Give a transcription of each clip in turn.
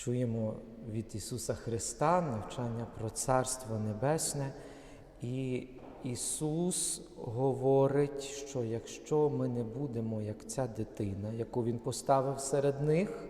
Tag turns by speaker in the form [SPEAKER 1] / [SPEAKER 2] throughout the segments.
[SPEAKER 1] чуємо від Ісуса Христа навчання про Царство Небесне. І Ісус говорить, що якщо ми не будемо як ця дитина, яку Він поставив серед них,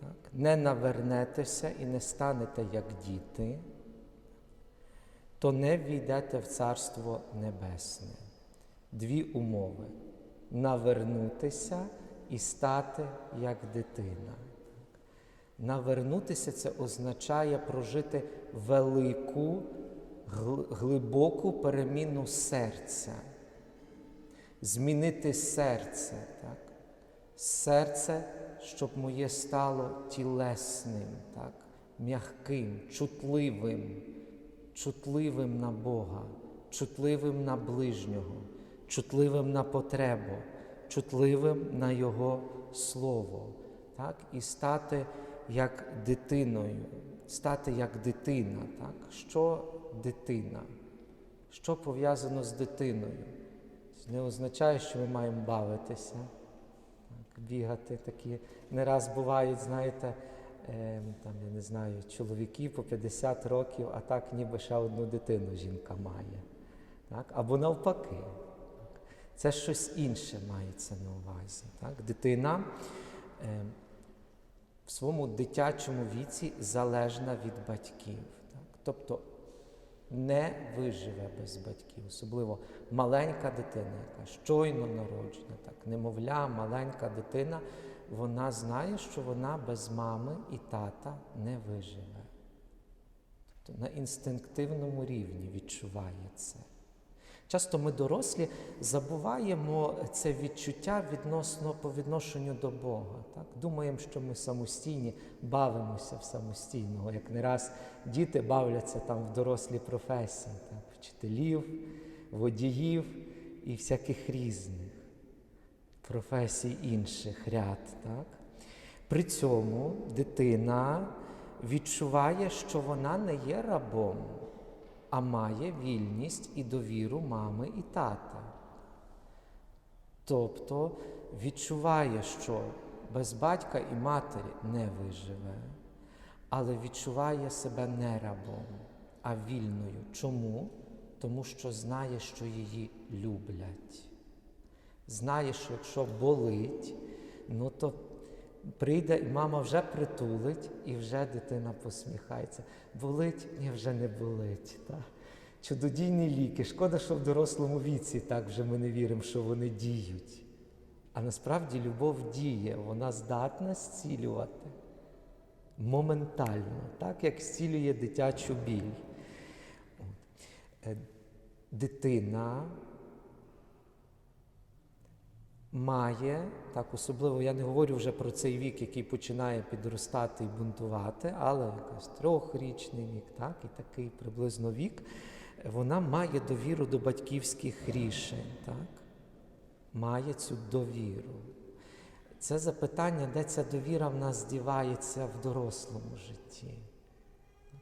[SPEAKER 1] так, не навернетеся і не станете як діти, то не війдете в Царство Небесне. Дві умови навернутися і стати як дитина. Навернутися це означає прожити велику, глибоку переміну серця, змінити серце, так? серце, щоб моє стало тілесним, так? м'яким, чутливим, чутливим на Бога, чутливим на ближнього, чутливим на потребу, чутливим на Його Слово. Так? І стати як дитиною, стати як дитина. Так? Що дитина? Що пов'язано з дитиною? Це не означає, що ми маємо бавитися, так? бігати такі. Не раз бувають, знаєте, е, там, я не знаю, чоловіки по 50 років, а так ніби ще одну дитину жінка має. Так? Або навпаки. Це щось інше мається на увазі. Так? Дитина. Е, в своєму дитячому віці залежна від батьків. Так? Тобто не виживе без батьків, особливо маленька дитина, яка щойно народжена, так, немовля, маленька дитина, вона знає, що вона без мами і тата не виживе. Тобто на інстинктивному рівні відчуває це. Часто ми дорослі забуваємо це відчуття відносно по відношенню до Бога. Так? Думаємо, що ми самостійні, бавимося в самостійного. Як не раз діти бавляться там в дорослій професії, так? вчителів, водіїв і всяких різних професій інших ряд. Так? При цьому дитина відчуває, що вона не є рабом а має вільність і довіру мами і тата. Тобто відчуває, що без батька і матері не виживе, але відчуває себе не рабом, а вільною. Чому? Тому що знає, що її люблять. Знає, що якщо болить, ну то прийде і мама вже притулить, і вже дитина посміхається. Болить, ні, вже не болить. Так? Чудодійні ліки. Шкода, що в дорослому віці так вже ми не віримо, що вони діють. А насправді любов діє, вона здатна зцілювати моментально, так як зцілює дитячу біль. Е, дитина має, так особливо я не говорю вже про цей вік, який починає підростати і бунтувати, але якийсь трьохрічний вік, так, і такий приблизно вік, вона має довіру до батьківських рішень, так? має цю довіру. Це запитання, де ця довіра в нас здівається в дорослому житті.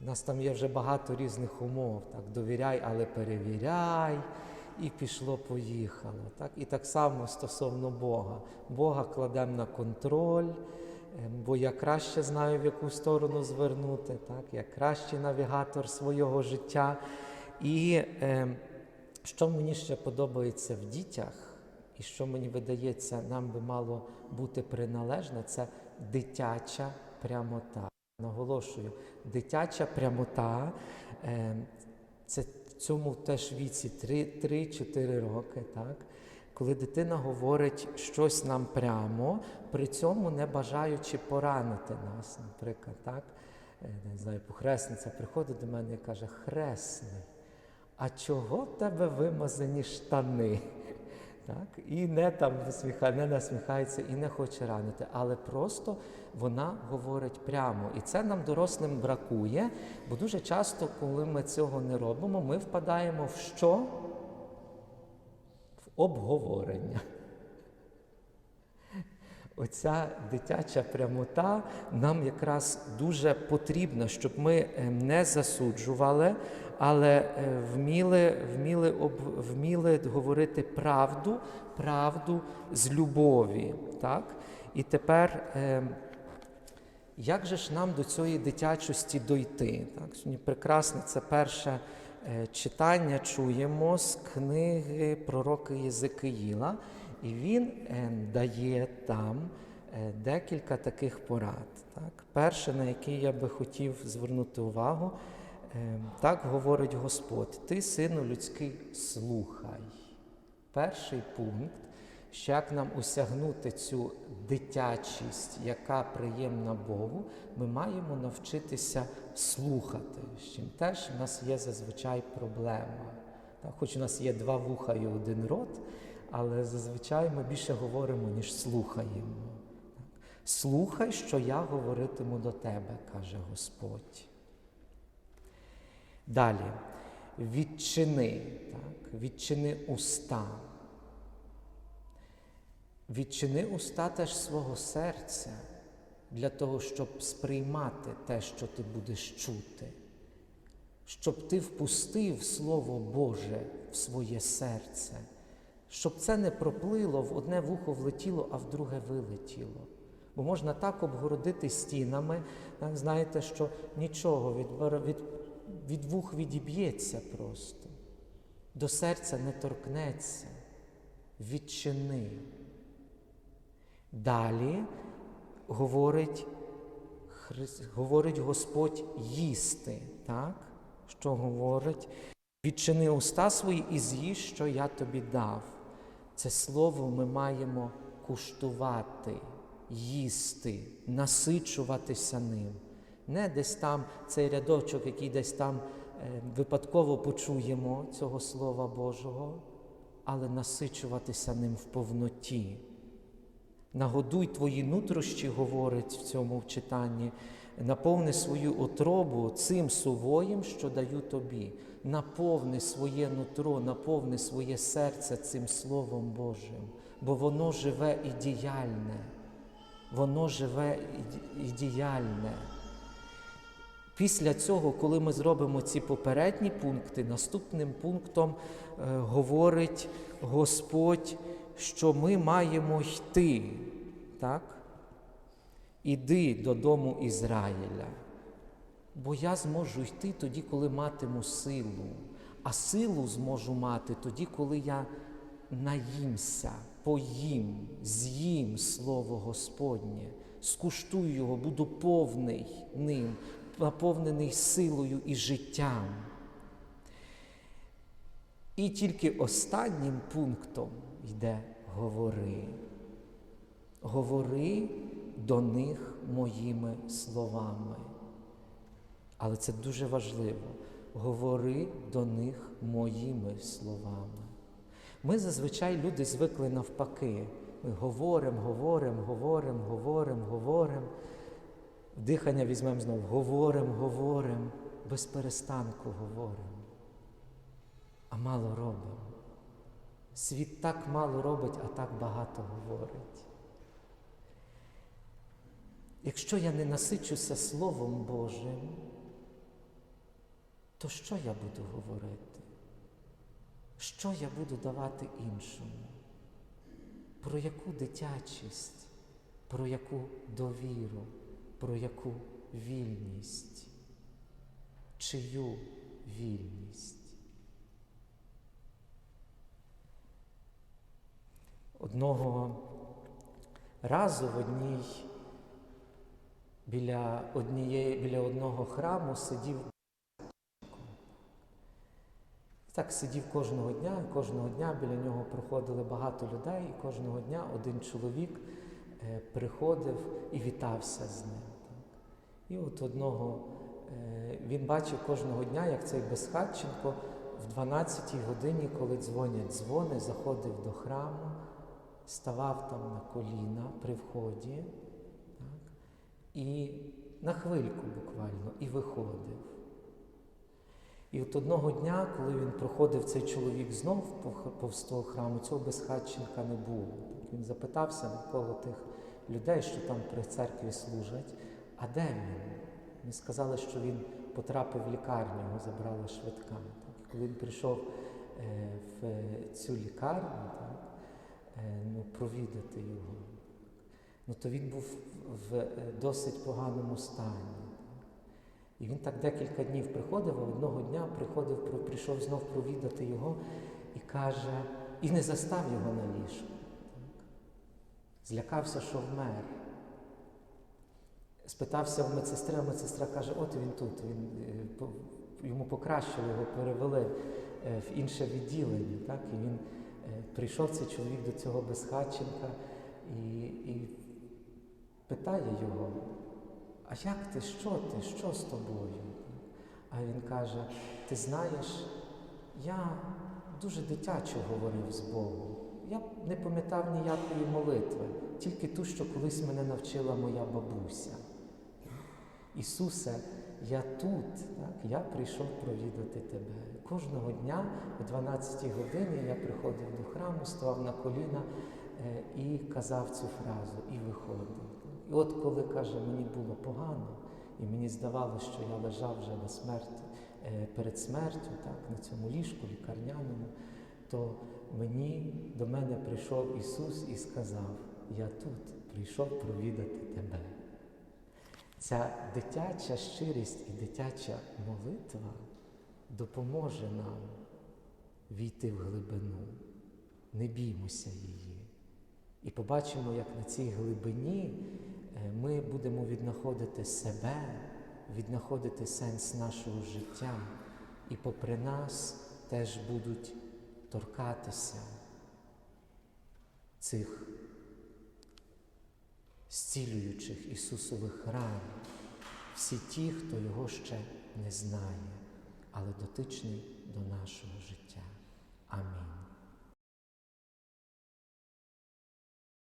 [SPEAKER 1] У нас там є вже багато різних умов. Так, Довіряй, але перевіряй і пішло-поїхало. Так? І так само стосовно Бога. Бога кладемо на контроль, ем, бо я краще знаю, в яку сторону звернути, так? я кращий навігатор свого життя. І е, що мені ще подобається в дітях, і що мені видається, нам би мало бути приналежне, це дитяча прямота. Наголошую, дитяча прямота е, це цьому теж віці 3-4 роки, так? коли дитина говорить щось нам прямо, при цьому не бажаючи поранити нас, наприклад, так? Е, не знаю, похресниця приходить до мене і каже, хресний, а чого в тебе вимазані штани? Так? І не там не насміхається і не хоче ранити, але просто вона говорить прямо. І це нам дорослим бракує, бо дуже часто, коли ми цього не робимо, ми впадаємо в що? В обговорення. Оця дитяча прямота нам якраз дуже потрібна, щоб ми ем, не засуджували, але е, вміли вміли, вміли говорити правду, правду з любові. Так? І тепер ем, Як же ж нам до цієї дитячості дойти? Так, прекрасне це перше е, читання чуємо з книги пророка Єзекиїла, і він е, дає там е, декілька таких порад. Так. Перше, на яке я би хотів звернути увагу, е, так говорить Господь: Ти, сину людський, слухай. Перший пункт, що як нам осягнути цю дитячість, яка приємна Богу, ми маємо навчитися слухати, з чим теж в нас є зазвичай проблема. Хоч у нас є два вуха і один рот, але зазвичай ми більше говоримо, ніж слухаємо. Слухай, що я говоритиму до тебе, каже Господь. Далі. Відчини, так, відчини уста. Відчини уста теж свого серця для того, щоб сприймати те, що ти будеш чути, щоб ти впустив Слово Боже в своє серце, щоб це не проплило, в одне вухо влетіло, а в друге вилетіло. Бо можна так обгородити стінами, так, знаєте, що нічого від, від, від вух відіб'ється просто, до серця не торкнеться, відчини. Далі говорить, говорить Господь їсти, так? що говорить, відчини уста свої і з'їж, що я тобі дав. Це слово ми маємо куштувати, їсти, насичуватися ним. Не десь там цей рядочок, який десь там е, випадково почуємо цього Слова Божого, але насичуватися ним в повноті. Нагодуй твої нутрощі, говорить в цьому читанні, наповни свою отробу цим сувоєм, що даю тобі. Наповни своє нутро, наповни своє серце цим Словом Божим, бо воно живе і діяльне. Воно живе і діяльне. Після цього, коли ми зробимо ці попередні пункти, наступним пунктом е, говорить Господь що ми маємо йти, так? Іди додому Ізраїля, бо я зможу йти тоді, коли матиму силу, а силу зможу мати тоді, коли я наїмся, поїм, з'їм Слово Господнє, скуштую його, буду повний ним, наповнений силою і життям. І тільки останнім пунктом йде говори. Говори до них моїми словами. Але це дуже важливо. Говори до них моїми словами. Ми зазвичай люди звикли навпаки. Ми говоримо, говоримо, говоримо, говоримо, говоримо. Дихання візьмемо знову, говоримо, говоримо, без перестанку говоримо. А мало робимо. Світ так мало робить, а так багато говорить. Якщо я не насичуся Словом Божим, то що я буду говорити? Що я буду давати іншому? Про яку дитячість, про яку довіру, про яку вільність? Чию вільність? Одного разу в одній біля однієї, біля одного храму сидів. Так сидів кожного дня, кожного дня біля нього приходили багато людей, і кожного дня один чоловік е, приходив і вітався з ним. І от одного е, він бачив кожного дня, як цей Безхатченко в 12-й годині, коли дзвонять дзвони, заходив до храму ставав там на коліна при вході так, і на хвильку буквально і виходив. І от одного дня, коли він проходив цей чоловік знов повз того храму, цього безхатченка не було. Він запитався навколо тих людей, що там при церкві служать, а де він? Вони сказали, що він потрапив в лікарню, його забрала швидка. Так. Коли він прийшов е, в цю лікарню, так, Е, ну, провідати його. Ну, То він був в е, досить поганому стані. І він так декілька днів приходив, а одного дня приходив, прийшов знов провідати його і каже, і не застав його на ліжку. Злякався, що вмер. Спитався в медсестри, а медсестра каже, от він тут. Він, е, йому покращили, його перевели е, в інше відділення. Так? І він е, прийшов цей чоловік до цього безхатченка і, і питає його, а як ти, що ти, що з тобою? А він каже: Ти знаєш, я дуже дитячо говорив з Богом. Я не пам'ятав ніякої молитви, тільки ту, що колись мене навчила моя бабуся. Ісусе, я тут, так? я прийшов провідати Тебе. Кожного дня о 12 годині я приходив до храму, ставав на коліна е, і казав цю фразу, і виходив. І от коли каже, мені було погано, і мені здавалося, що я лежав вже на смерті, е, перед смертю, так, на цьому ліжку лікарняному, то мені до мене прийшов Ісус і сказав: Я тут прийшов провідати тебе. Ця дитяча щирість і дитяча молитва допоможе нам війти в глибину. Не біймося її. І побачимо, як на цій глибині ми будемо віднаходити себе, віднаходити сенс нашого життя, і попри нас теж будуть торкатися цих зцілюючих Ісусових ран, всі ті, хто його ще не знає, але дотичний до нашого життя. Амінь.